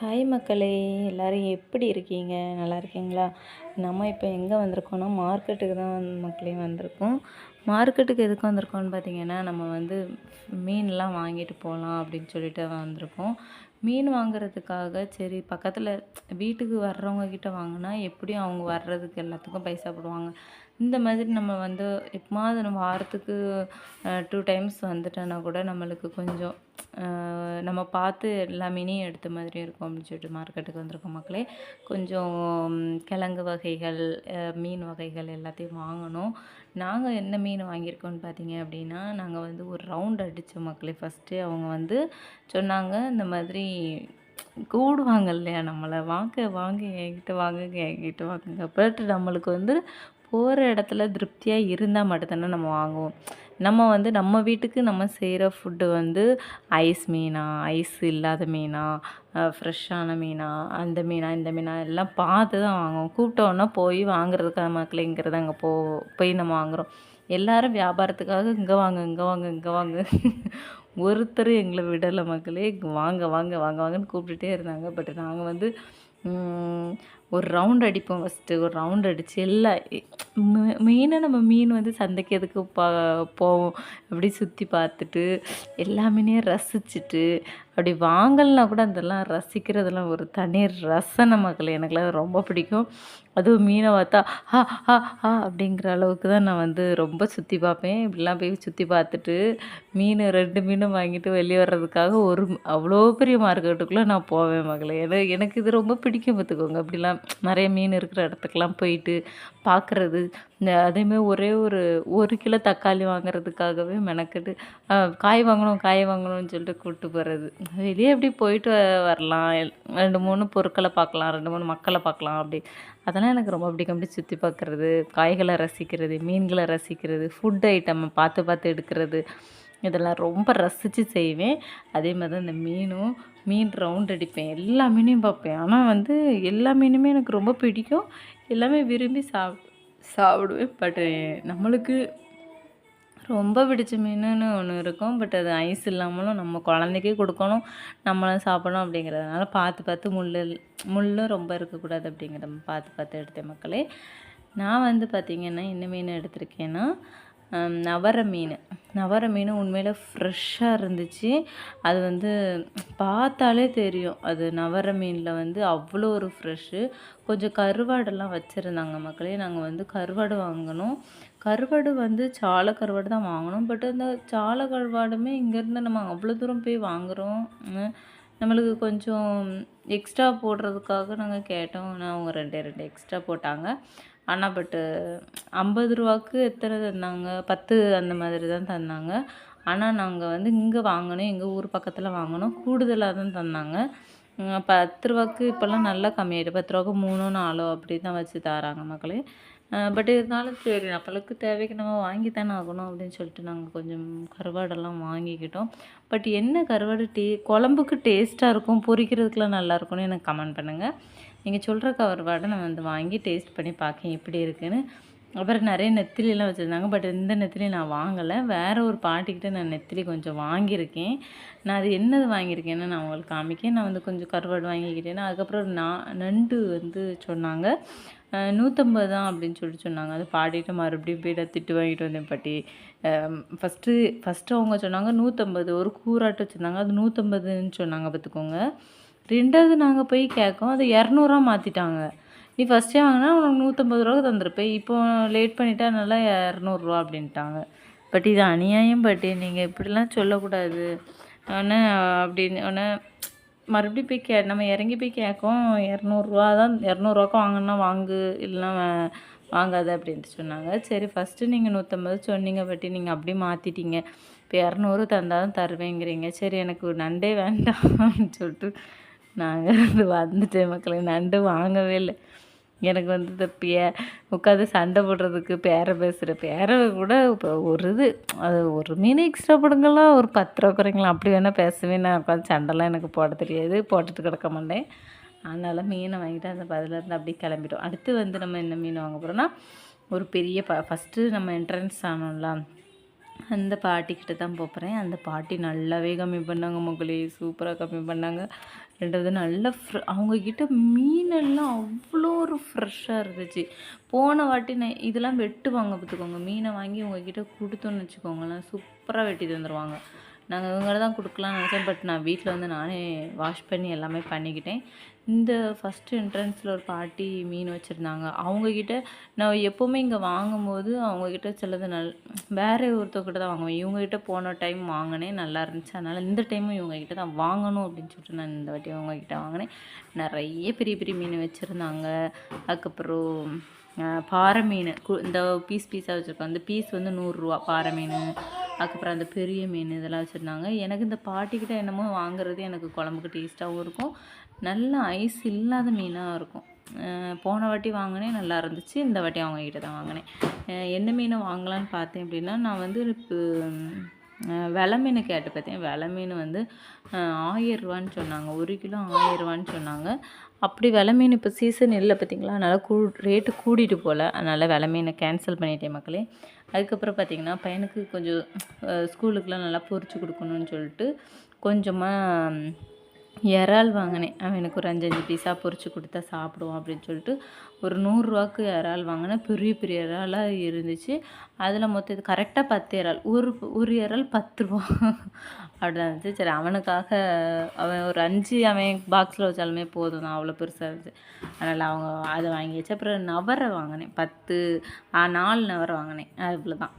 Hi மக்களே எல்லோரும் எப்படி இருக்கீங்க? நல்லா இருக்கீங்களா? நம்ம இப்போ எங்கே வந்திருக்கோம்னா மார்க்கெட்டுக்கு தான் மக்களே வந்திருக்கோம். மார்க்கெட்டுக்கு எதுக்கு வந்திருக்கோம்னு பார்த்தீங்கன்னா நம்ம வந்து மீன்லாம் வாங்கிட்டு போகலாம் அப்படின்னு சொல்லிட்டு வந்திருக்கோம். மீன் வாங்குறதுக்காக சரி பக்கத்தில் வீட்டுக்கு வர்றவங்க கிட்ட வாங்கினா எப்படியும் அவங்க வர்றதுக்கு எல்லாத்துக்கும் பைசா போடுவாங்க. இந்த மாதிரி நம்ம வந்து எப்போமாவது நம்ம வாரத்துக்கு டூ டைம்ஸ் வந்துட்டோன்னா கூட நம்மளுக்கு கொஞ்சம் நம்ம பார்த்து எல்லா மீனையும் எடுத்த மாதிரி இருக்கும் அப்படின்னு சொல்லிட்டு மார்க்கெட்டுக்கு வந்திருக்கோம் மக்களே. கொஞ்சம் கிழங்கு வகைகள் மீன் வகைகள் எல்லாத்தையும் வாங்கணும். நாங்கள் என்ன மீன் வாங்கியிருக்கோம்னு பார்த்தீங்க அப்படின்னா நாங்கள் வந்து ஒரு ரவுண்ட் அடித்தோம் மக்களே. ஃபஸ்ட்டு அவங்க வந்து சொன்னாங்க இந்த மாதிரி கூடுவாங்க இல்லையா நம்மளை? வாங்க வாங்க என்கிட்ட வாங்குங்க என்கிட்ட வாங்குங்க. பட் நம்மளுக்கு வந்து போகிற இடத்துல திருப்தியாக இருந்தால் மட்டும்தானே நம்ம வாங்குவோம். நம்ம வந்து நம்ம வீட்டுக்கு நம்ம செய்கிற ஃபுட்டு வந்து ஐஸ் மீனா ஐஸ் இல்லாத மீனா ஃப்ரெஷ்ஷான மீனா அந்த மீனா இந்த மீனா எல்லாம் பார்த்து தான் வாங்குவோம் கூப்பிட்டோன்னா போய் வாங்குறதுக்காக மக்களுங்கிறது அங்கே போ போய் நம்ம வாங்குகிறோம் எல்லாரும் வியாபாரத்துக்காக இங்கே வாங்க இங்கே வாங்க இங்கே வாங்க. ஒருத்தர் எங்களை விடலை மக்களே. வாங்க வாங்க வாங்க வாங்கன்னு கூப்பிட்டுட்டே இருந்தாங்க. பட் நாங்கள் வந்து ஒரு ரவுண்ட் அடிப்போம் ஃபஸ்ட்டு ஒரு ரவுண்ட் அடித்து எல்லா மெயினாக நம்ம மீன் வந்து சந்தைக்கு எதுக்கு பா போவோம். அப்படி சுற்றி பார்த்துட்டு எல்லா மீனையும் ரசிச்சுட்டு அப்படி வாங்கலைனா கூட அதெல்லாம் ரசிக்கிறதெல்லாம் ஒரு தனி ரசனை மக்கள் எனக்குலாம் ரொம்ப பிடிக்கும். அதுவும் மீனை பார்த்தா ஹா ஹா ஹா அப்படிங்கிற அளவுக்கு தான் நான் வந்து ரொம்ப சுற்றி பார்ப்பேன். இப்படிலாம் போய் சுற்றி பார்த்துட்டு மீன் ரெண்டு மீனும் வாங்கிட்டு வெளியே வர்றதுக்காக ஒரு அவ்வளோ பெரிய மார்க்கெட்டுக்குள்ளே நான் போவேன் மகளே. ஏன்னா எனக்கு இது ரொம்ப பிடிக்கும் பார்த்துக்கோங்க. அப்படிலாம் நிறைய மீன் இருக்கிற இடத்துக்குலாம் போயிட்டு பார்க்குறது அதேமாதிரி ஒரே ஒரு ஒரு கிலோ தக்காளி வாங்குறதுக்காகவே மெனக்கெட்டு காய் வாங்கணும் காய் வாங்கணும்னு சொல்லிட்டு கூப்பிட்டு போகிறது வெளியே எப்படி போயிட்டு வரலாம்? ரெண்டு மூணு பொருட்களை பார்க்கலாம் ரெண்டு மூணு மக்களை பார்க்கலாம் அப்படி. அதெல்லாம் எனக்கு ரொம்ப பிடிக்கும். அப்படி சுற்றி பார்க்குறது காய்களை ரசிக்கிறது மீன்களை ரசிக்கிறது ஃபுட் ஐட்டம் பார்த்து பார்த்து எடுக்கிறது. இதெல்லாம் ரொம்ப ரசித்து செய்வேன். அதே மாதிரி தான் இந்த மீனும் மீன் ரவுண்ட் அடிப்பேன். எல்லா மீனையும் பார்ப்பேன். ஆனால் வந்து எல்லா மீனுமே எனக்கு ரொம்ப பிடிக்கும். எல்லாமே விரும்பி சாப் சாப்பிடுவேன். பட்டு நம்மளுக்கு ரொம்ப பிடிச்ச மீனுன்னு ஒன்று இருக்கும். பட் அது ஐஸ் இல்லாமலும் நம்ம குழந்தைக்கே கொடுக்கணும். நம்மளும் சாப்பிடணும் அப்படிங்கிறதுனால பார்த்து பார்த்து முள் முள்ளும் ரொம்ப இருக்கக்கூடாது அப்படிங்கிற பார்த்து பார்த்து எடுத்தேன் மக்களே. நான் வந்து பார்த்திங்கன்னா என்ன மீன் எடுத்திருக்கேன்னா நவர மீன். நவர மீன் உண்மையில் ஃப்ரெஷ்ஷாக இருந்துச்சு. அது வந்து பார்த்தாலே தெரியும். அது நவர மீனில் வந்து அவ்வளோ ஒரு ஃப்ரெஷ்ஷு கொஞ்சம் கருவாடெல்லாம் வச்சுருந்தாங்க மக்களே. நாங்கள் வந்து கருவாடு வாங்கினோம் கருவாடு வந்து சாலை கருவாடு தான் வாங்கினோம் பட் அந்த சாலை கருவாடுமே இங்கேருந்து நம்ம அவ்வளோ தூரம் போய் வாங்குகிறோம் நம்மளுக்கு கொஞ்சம் எக்ஸ்ட்ரா போடுறதுக்காக நாங்கள் கேட்டோம். ஆனால் அவங்க ரெண்டே ரெண்டு எக்ஸ்ட்ரா போட்டாங்க. ஆனால் பட்டு ஐம்பது ரூபாக்கு எத்தனை தந்தாங்க? பத்து அந்த மாதிரி தான் தந்தாங்க. ஆனால் நாங்கள் வந்து இங்கே வாங்கினோம் எங்கள் ஊர் பக்கத்தில் வாங்கினோம். கூடுதலாக தான் தந்தாங்க. பத்து ரூபாக்கு இப்போல்லாம் நல்லா கம்மியாகிட்டு பத்து ரூபாக்கு மூணோ நாலோ அப்படி தான் வச்சு தராங்க மக்களே. பட் இருந்தாலும் சரி நம்மளுக்கு தேவைக்கு நம்ம வாங்கி தானே ஆகணும் அப்படின்னு சொல்லிட்டு நாங்கள் கொஞ்சம் கருவாடெல்லாம் வாங்கிக்கிட்டோம். பட் என்ன கருவாடு டே குழம்புக்கு டேஸ்ட்டாக இருக்கும் பொரிக்கிறதுக்குலாம் நல்லாயிருக்குன்னு எனக்கு கமெண்ட் பண்ணுங்கள் நீங்கள் சொல்கிற கருவாடை நான் வந்து வாங்கி டேஸ்ட் பண்ணி பார்க்கேன் எப்படி இருக்குன்னு. அப்புறம் நிறைய நெத்திலாம் வச்சுருந்தாங்க. பட் இந்த நெத்திலி நான் வாங்கலை. வேறு ஒரு பாட்டிக்கிட்ட நான் நெத்திலி கொஞ்சம் வாங்கியிருக்கேன். நான் அது என்னது வாங்கியிருக்கேன்னு நான் உங்களுக்கு காமிக்கேன். நான் வந்து கொஞ்சம் கருவாடு வாங்கிக்கிட்டேன்னா அதுக்கப்புறம் நான் நண்டு வந்து சொன்னாங்க. நூற்றம்பது தான் அப்படின்னு சொல்லிட்டு சொன்னாங்க. அது பாடிட்டு மறுபடியும் போய்ட்டு திட்டு வாங்கிட்டு வந்தேன் பாட்டி. ஃபஸ்ட்டு ஃபஸ்ட்டு அவங்க சொன்னாங்க நூற்றம்பது ஒரு கூறாட்டு வச்சுருந்தாங்க. அது நூற்றம்பதுன்னு சொன்னாங்க பார்த்துக்கோங்க. ரெண்டாவது நாங்கள் போய் கேட்கோம். அது இரநூறுவா மாற்றிட்டாங்க நீ ஃபஸ்ட்டே வாங்கினா உனக்கு நூற்றம்பது ரூபாக்கு தந்துருப்பேன். இப்போ லேட் பண்ணிட்டா நல்லா இரநூறுவா அப்படின்ட்டாங்க. பட் இது அநியாயம் பட் நீங்கள் இப்படிலாம் சொல்லக்கூடாது. ஆனால் அப்படின்னு ஆனால் மறுபடியும் போய் கே நம்ம இறங்கி போய் கேட்கும் இரநூறுவா தான் இரநூறுவாக்கு வாங்கினா வாங்கு இல்லைனா வாங்காத அப்படின்ட்டு சொன்னாங்க. சரி ஃபஸ்ட்டு நீங்கள் நூற்றம்பது சொன்னீங்க பட்டி நீங்கள் அப்படியே மாற்றிட்டீங்க இப்போ இரநூறு தந்தால் தான் தருவேங்கிறீங்க. சரி எனக்கு நண்டே வேண்டாம் அப்படின்னு சொல்லிட்டு நாங்கள் வந்துட்டேன் மக்களை. நண்டு வாங்கவே இல்லை. எனக்கு வந்து இந்த பே உட்காந்து சண்டை போடுறதுக்கு பேரை பேசுகிற பேரை கூட இப்போ ஒரு இது அது ஒரு மீன் எக்ஸ்ட்ரா போடுங்களா ஒரு பத்து ரூபா குறைங்களா? அப்படி வேணால் பேசுவேன். நான் உட்காந்து சண்டைலாம் எனக்கு போட தெரியாது. போட்டுட்டு கிடக்க மாட்டேன். அதனால் மீனை வாங்கிட்டு அந்த பதிலேருந்து அப்படியே கிளம்பிட்டோம். அடுத்து வந்து நம்ம என்ன மீன் வாங்க போகிறோன்னா ஒரு பெரிய ப ஃபஸ்ட்டு நம்ம என்ட்ரன்ஸ் ஆனோம்ல அந்த பாட்டிக்கிட்ட தான் போகிறேன் அந்த பாட்டி நல்லாவே கம்மி பண்ணாங்க மக்களே சூப்பராக கம்மி பண்ணாங்க. ரெண்டாவது நல்ல ஃப்ரெ அவங்கக்கிட்ட மீனெல்லாம் அவ்வளோ ஒரு ஃப்ரெஷ்ஷாக இருந்துச்சு. போன வாட்டி நான் இதெல்லாம் வெட்டுவாங்க பார்த்துக்கோங்க. மீனை வாங்கி உங்ககிட்ட கொடுத்தோன்னு வச்சுக்கோங்களேன். சூப்பராக வெட்டி தந்துடுவாங்க நாங்கள் இவங்கள தான் கொடுக்கலாம்னு நினச்சேன். பட் நான் வீட்டில் வந்து நானே வாஷ் பண்ணி எல்லாமே பண்ணிக்கிட்டேன். இந்த ஃபஸ்ட்டு என்ட்ரன்ஸில் ஒரு பாட்டி மீன் வச்சுருந்தாங்க. அவங்கக்கிட்ட நான் எப்போவுமே இங்கே வாங்கும்போது அவங்கக்கிட்ட சிலது நல் வேறு ஒருத்தவங்கிட்ட தான் வாங்குவேன். இவங்ககிட்ட போன டைம் வாங்கினேன் நல்லா இருந்துச்சு. அதனால் இந்த டைமும் இவங்ககிட்ட தான் வாங்கணும் அப்படின்னு சொல்லிட்டு நான் இந்த வாட்டி அவங்கக்கிட்ட வாங்கினேன். நிறைய பெரிய பெரிய மீன் வச்சுருந்தாங்க. அதுக்கப்புறம் பாறை மீன் கு- இந்த பீஸ் பீஸாக வச்சுருக்கோம். அந்த பீஸ் வந்து நூறுரூவா பாறை மீன். அதுக்கப்புறம் அந்த பெரிய மீன் இதெல்லாம் வச்சுருந்தாங்க. எனக்கு இந்த பாட்டிக்கிட்ட என்னமோ வாங்குறது எனக்கு குழம்புக்கு டேஸ்ட்டாகவும் இருக்கும். நல்ல ஐஸ் இல்லாத மீனாக இருக்கும். போன வாட்டி வாங்கினேன் நல்லா இருந்துச்சு. இந்த வாட்டி அவங்ககிட்ட தான் வாங்கினேன். என்ன மீனை வாங்கலான்னு பார்த்தேன் அப்படின்னா நான் வந்து இப்போ வெலை மீன் கேட்டு பார்த்தேன். வில மீன் வந்து ஆயிரரூவான்னு சொன்னாங்க. ஒரு கிலோ ஆயிரரூவான்னு சொன்னாங்க. அப்படி வில மீன் இப்போ சீசன் இல்லை பார்த்தீங்களா? அதனால் கூ ரேட்டு கூட்டிகிட்டு போகல அதனால் வெலை மீனை கேன்சல் பண்ணிட்டேன் மக்களே. அதுக்கப்புறம் பார்த்திங்கன்னா பையனுக்கு கொஞ்சம் ஸ்கூலுக்கெலாம் நல்லா பொறிச்சு கொடுக்கணும்னு சொல்லிட்டு கொஞ்சமாக இறால் வாங்கினேன். அவனுக்கு ஒரு அஞ்சஞ்சு பீஸாக பொரிச்சு கொடுத்தா சாப்பிடுவான் அப்படின்னு சொல்லிட்டு ஒரு நூறுரூவாக்கு இறால் வாங்கினேன். பெரிய பெரிய இறாலாக இருந்துச்சு. அதில் மொத்தம் இது கரெக்டாக பத்து இறால். ஒரு ஒரு இறால் பத்து ரூபா. அப்படிதான் இருந்துச்சு. சரி அவனுக்காக அவன் ஒரு அஞ்சு அவன் பாக்ஸில் வச்சாலுமே போதும். தான் அவ்வளோ பெருசாக இருந்துச்சு. அதனால் அவங்க அதை வாங்கியாச்சு அப்புறம் நவரை வாங்கினேன். பத்து நாலு நவரை வாங்கினேன். அவ்வளோ தான்